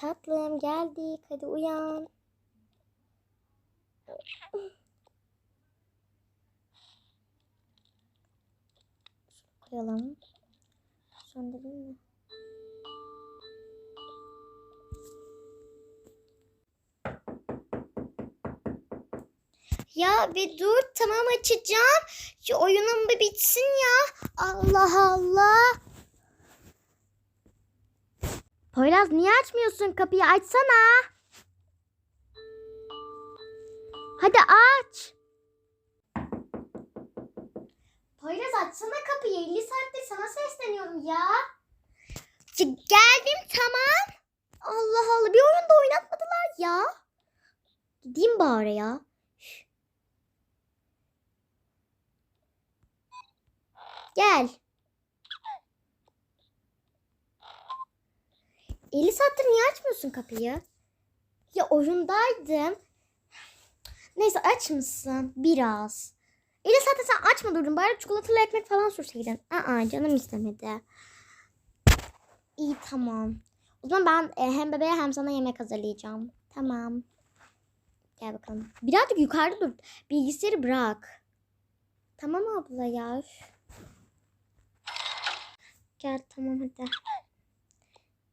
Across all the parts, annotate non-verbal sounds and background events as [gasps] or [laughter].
Tatlım geldik. Hadi uyan. Şunu koyalım. Söndüreyim mi? Ya bir dur tamam açacağım. Şu oyunum bir bitsin ya. Allah Allah. Poyraz niye açmıyorsun kapıyı açsana. Hadi aç. Poyraz açsana kapıyı 50 saattir sana sesleniyorum ya. Geldim tamam. Allah Allah bir oyunda oynatmadılar ya. Gideyim bari ya. Gel. 50 saattir niye açmıyorsun kapıyı? Ya oyundaydım. Neyse aç mısın? Biraz. 50 saatte sen açma durdun. Bari çikolatalı ekmek falan sürseydin. Aa canım istemedi. İyi tamam. O zaman ben e, hem bebeğe hem sana yemek hazırlayacağım. Tamam. Gel bakalım. Birazcık yukarıda dur. Bilgisayarı bırak. Tamam abla ya. Gel tamam hadi.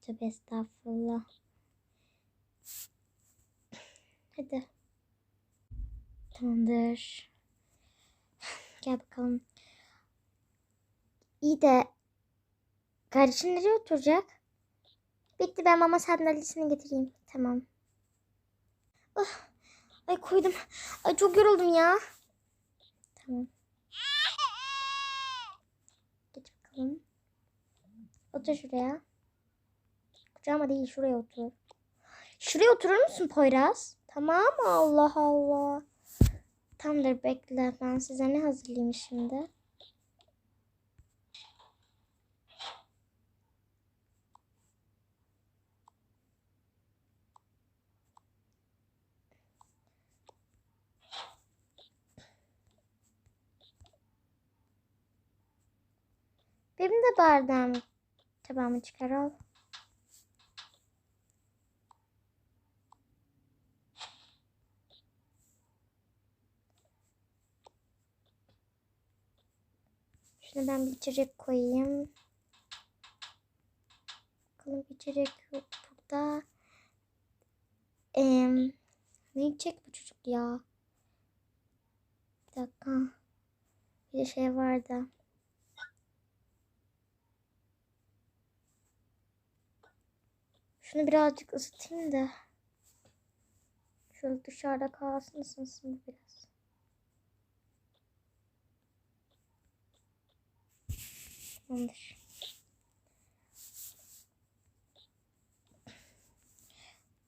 Tövbe estağfurullah. Hadi. Tamamdır. Gel bakalım. İyi de kardeşin nereye oturacak? Bitti ben mama sandalyesini getireyim. Tamam. Ah, ay koydum. Ay çok yoruldum ya. Tamam. Geç bakalım. Otur şuraya. Kucağıma değil şuraya otur. Şuraya oturur musun Poyraz? Tamam? Allah Allah. Tamamdır bekle. Ben size ne hazırlayayım şimdi? Benim de bardağım tabağımı çıkar al. Şuna ben bir içecek koyayım. Bakalım içecek yok burada. Ee, ne içecek bu çocuk ya? Bir dakika. Bir şey vardı. Şunu birazcık ısıtayım da. Şöyle dışarıda kalsın ısınsın biraz. Tamamdır.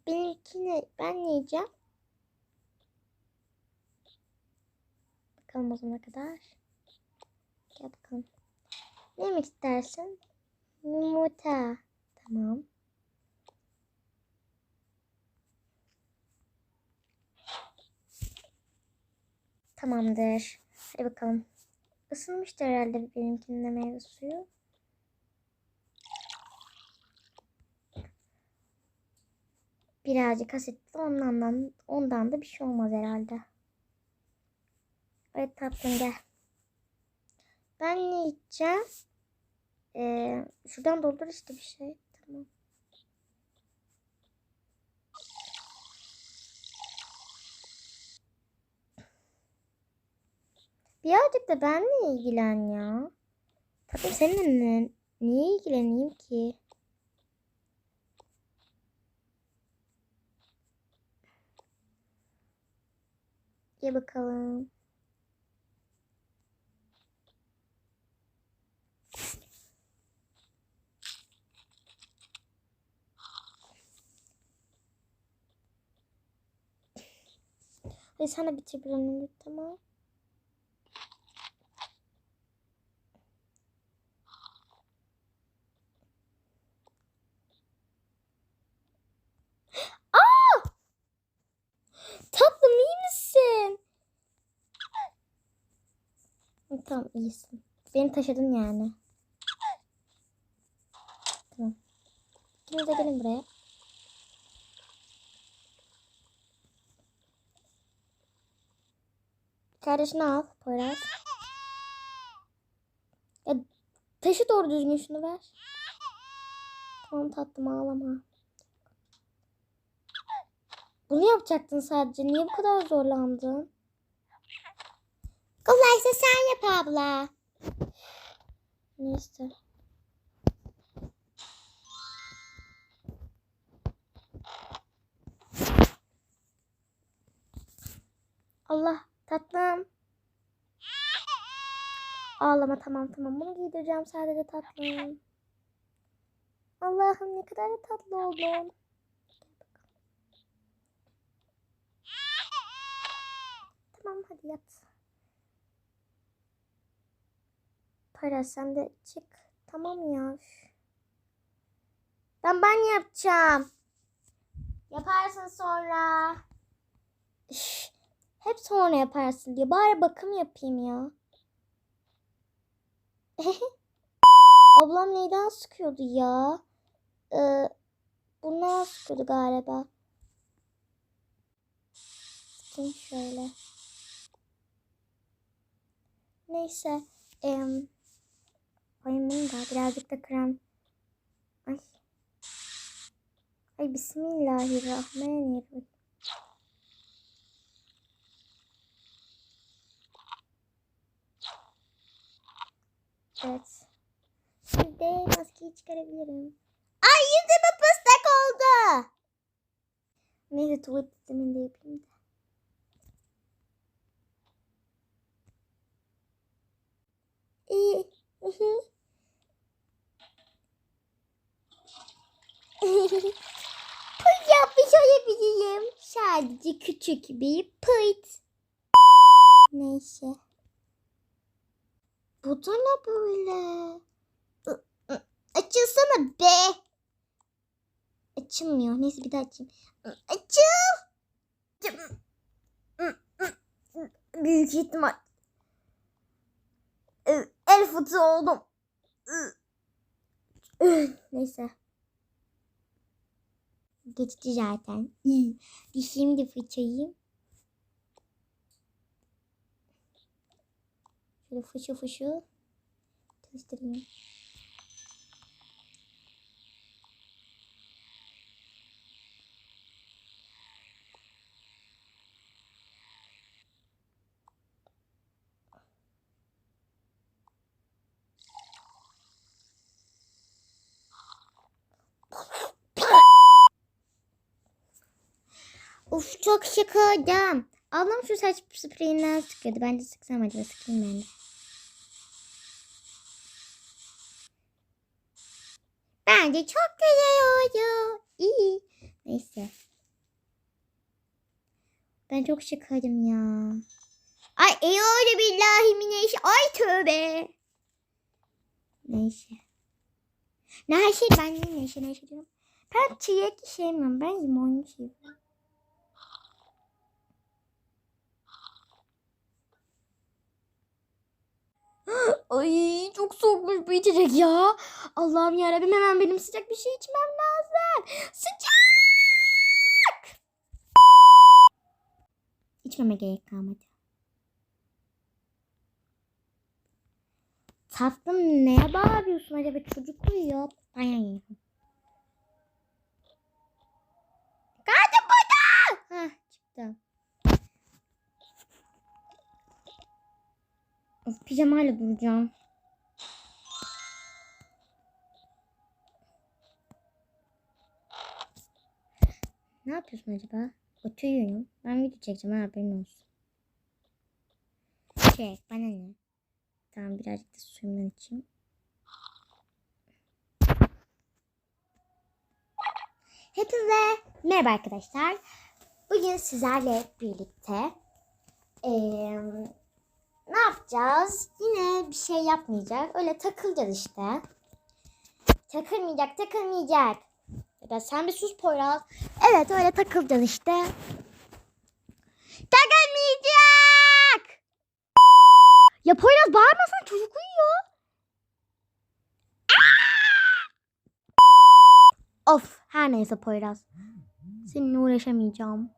Benimkini ben ne yiyeceğim? Bakalım o zamana kadar. Gel bakalım. Ne yemek istersin? Yumurta. Tamam. Tamamdır. Hadi bakalım. Isınmıştır herhalde benimkinin de meyve suyu. Birazcık asitli ondan, ondan da bir şey olmaz herhalde. Evet tatlım gel. Ben ne içeceğim? Ee, şuradan doldur işte bir şey. Tamam. Birazcık da benle ilgilen ya. Tabii seninle niye ilgileneyim ki? Ye bakalım. Sen de bitir bir an önce, tamam. iyisin. Beni taşıdın yani. Tamam. İkiniz de gelin buraya. Kardeşini al Poyraz. Ya taşı doğru düzgün şunu ver. Tamam tatlım ağlama. Bunu yapacaktın sadece. Niye bu kadar zorlandın? Kolaysa sen yap abla. Neyse. Allah tatlım. Ağlama tamam tamam. Bunu giydireceğim sadece tatlım. Allah'ım ne kadar da tatlı oldun. Tamam hadi yat. Para sen de çık. Tamam ya. Ben ben yapacağım. Yaparsın sonra. Üf, Hep sonra yaparsın diye. Bari bakım yapayım ya. [laughs] Ablam neyden sıkıyordu ya? Ee, bundan sıkıyordu galiba. Sıkayım şöyle. Neyse. Em, koyayım da birazcık da krem. Ay. Ay bismillahirrahmanirrahim. Evet. Şimdi maskeyi çıkarabilirim. Ay yüzüme pıstak oldu. Neyse tuvalet sisteminde yapayım da. Sadece küçük bir pıt. Neyse. Bu da ne böyle? Açılsana be. Açılmıyor. Neyse bir daha açayım. Açıl. Büyük ihtimal. El fıtığı oldum. Neyse. Geçti zaten. [laughs] Dişimi de fırçayayım. Şöyle fışı fışı çalıştırayım. Of çok şıkırdım. Ablam şu saç spreyinden sıkıyordu. Ben de sıksam acaba sıkayım ben de. Bence çok güzel oldu. İyi. Neyse. Ben çok şıkırdım ya. Ay eyyâle billahi mineş. Ay tövbe. Neyse. Neyse ben de neyse neyse diyorum. Ben çilek sevmiyorum. Ben limonlu seviyorum. [gasps] Ay çok soğukmuş bu içecek ya. Allah'ım yarabbim hemen benim sıcak bir şey içmem lazım. Sıcak! İçmeme gerek kalmadı. Tatlım neye bağırıyorsun acaba çocuk uyuyor. Ay ay ay. Geldim burada. Heh çıktım. Pijamayla duracağım. Ne yapıyorsun acaba? Oturuyorum. Ben video çekeceğim ha, haberin olsun. Çek bana ne? Tamam birazcık da suyumdan içeyim. Hepinize merhaba arkadaşlar. Bugün sizlerle birlikte eee ne yapacağız? Yine bir şey yapmayacak. Öyle takılacağız işte. Takılmayacak, takılmayacak. Ya sen bir sus Poyraz. Evet öyle takılacağız işte. Takılmayacak. Ya Poyraz bağırmasana çocuk uyuyor. of her neyse Poyraz. Seninle uğraşamayacağım.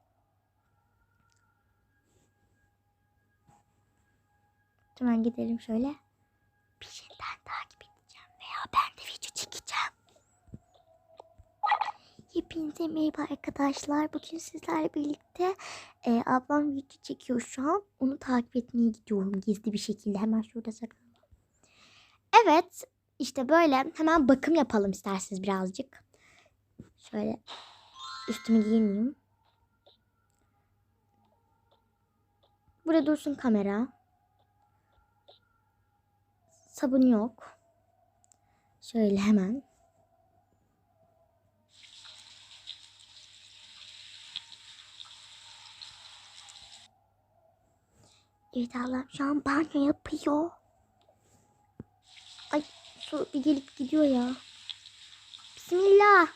Hemen gidelim şöyle. Peşinden takip edeceğim veya ben de video çekeceğim. Hepinize merhaba arkadaşlar. Bugün sizlerle birlikte e, ablam video çekiyor şu an. Onu takip etmeye gidiyorum gizli bir şekilde. Hemen şurada saklanalım. Evet işte böyle hemen bakım yapalım isterseniz birazcık. Şöyle üstümü giyineyim. Burada dursun kamera. Sabun yok. Şöyle hemen. Evet Allah'ım şu an banyo yapıyor. Ay su bir gelip gidiyor ya. Bismillah.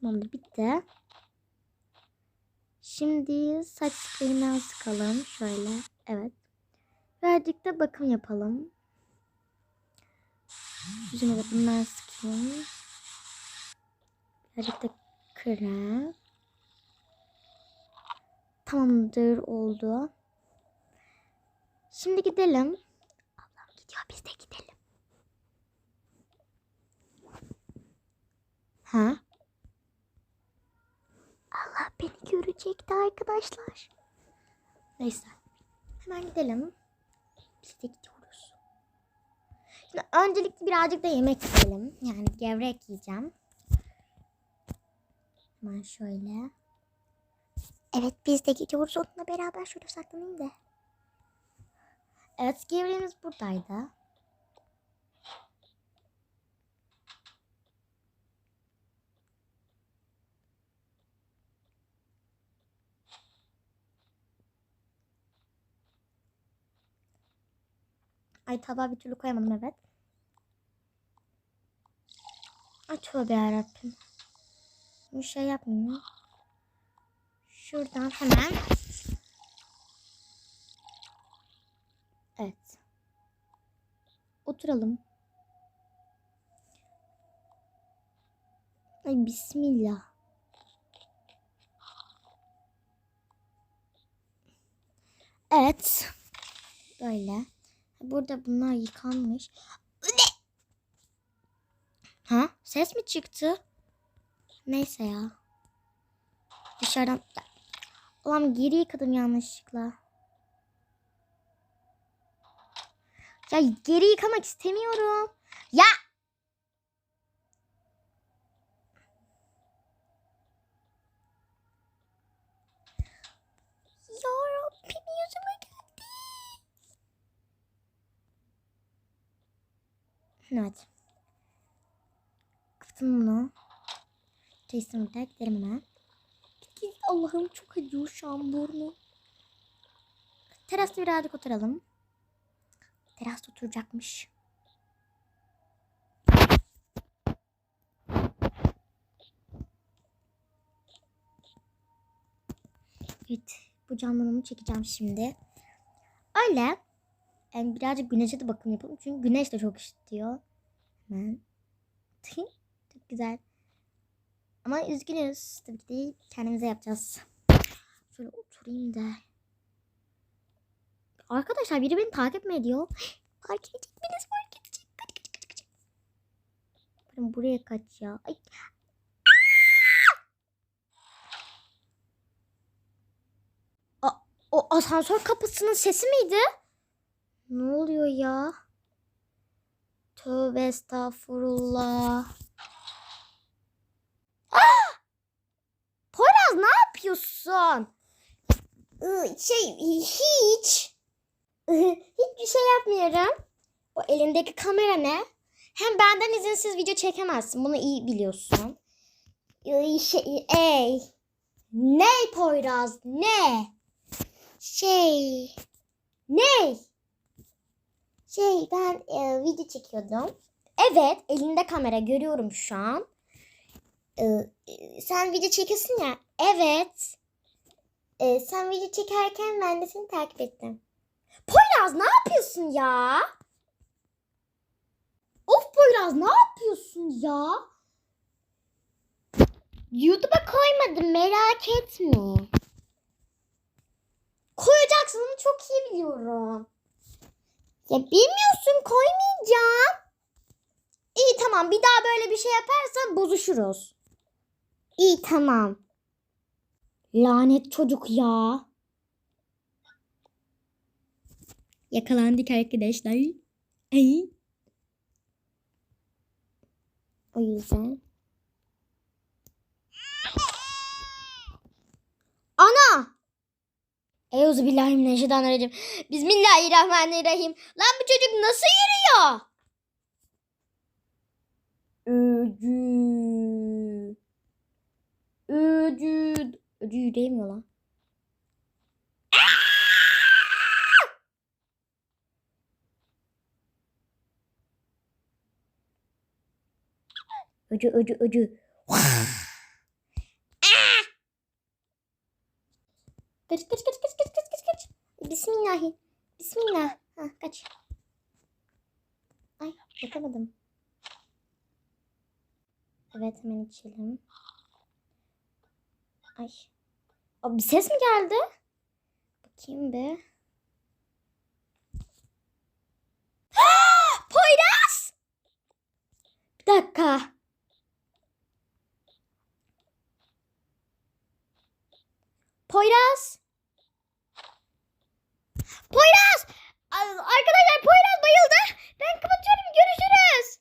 Tamamdır bitti. Şimdi saç spreyinden sıkalım. Şöyle. Evet. Da bakım yapalım. Yüzüme de bundan sıkayım. Birazcık da krem. Tamamdır oldu. Şimdi gidelim. Ablam gidiyor biz de gidelim. Ha? Allah beni görecekti arkadaşlar. Neyse. Hemen gidelim. Biz de gidiyoruz. Şimdi öncelikle birazcık da yemek yiyelim. Yani gevrek yiyeceğim. Hemen şöyle. Evet biz de gidiyoruz. Onunla beraber şöyle saklanayım da. Evet gevreğimiz buradaydı. Ay tabağa bir türlü koyamadım evet. Ay tövbe yarabbim. Bir şey yapmayayım. Şuradan hemen. Evet. Oturalım. Ay bismillah. Evet. Böyle. Burada bunlar yıkanmış. Ses mi çıktı? Neyse ya. Dışarıdan... Ulan geri yıkadım yanlışlıkla. Ya geri yıkamak istemiyorum. Ya! Ya Rabbim yüzüme geldi. Evet. Kapatalım bunu. Teslim bir gidelim hemen. Allah'ım çok acıyor şu an burnu. Terasta birazcık oturalım. Terasta oturacakmış. Evet. Bu camlarımı çekeceğim şimdi. Öyle. Yani birazcık güneşe de bakım yapalım. Çünkü güneş de çok ışıtıyor. Hemen. Güzel. Ama üzgünüz. Tabii ki değil. Kendimize yapacağız. Şöyle oturayım da. Arkadaşlar biri beni takip mi ediyor? [gasps] Fark edecek. Birisi fark edecek. Kaç kaç kaç kaç. Ben buraya kaç ya. Ay. [gasps] O asansör kapısının sesi miydi? Ne oluyor ya? Tövbe estağfurullah. Ah! Poyraz ne yapıyorsun? Şey hiç. Hiçbir şey yapmıyorum. O elindeki kamera ne? Hem benden izinsiz video çekemezsin. Bunu iyi biliyorsun. Şey, ey. Ne Poyraz? Ne? Şey. Ne? Şey ben e, video çekiyordum. Evet elinde kamera görüyorum şu an. E, sen video çekiyorsun ya. Evet. E, sen video çekerken ben de seni takip ettim. Poyraz ne yapıyorsun ya? Of Poyraz ne yapıyorsun ya? YouTube'a koymadım merak etme. Koyacaksın onu çok iyi biliyorum. Ya bilmiyorsun koymayacağım. İyi tamam bir daha böyle bir şey yaparsan bozuşuruz. İyi tamam. Lanet çocuk ya. Yakalandık arkadaşlar. Ay. O yüzden. Ana! Euzubillahimineşşeytanirracim. Bismillahirrahmanirrahim. Lan bu çocuk nasıl yürüyor? Öcü. Öcü. Öcü yürüyemiyor lan. Öcü öcü öcü. Kaç kaç kaç kaç kaç kaç kaç kaç. Bismillahi. Bismillah. Ha kaç. Ay yapamadım. Evet hemen içelim. Ay. Aa, bir ses mi geldi? Bakayım bir. Poyraz! Bir dakika. Poyraz. Poyraz! Arkadaşlar Poyraz bayıldı. Ben kapatıyorum. Görüşürüz.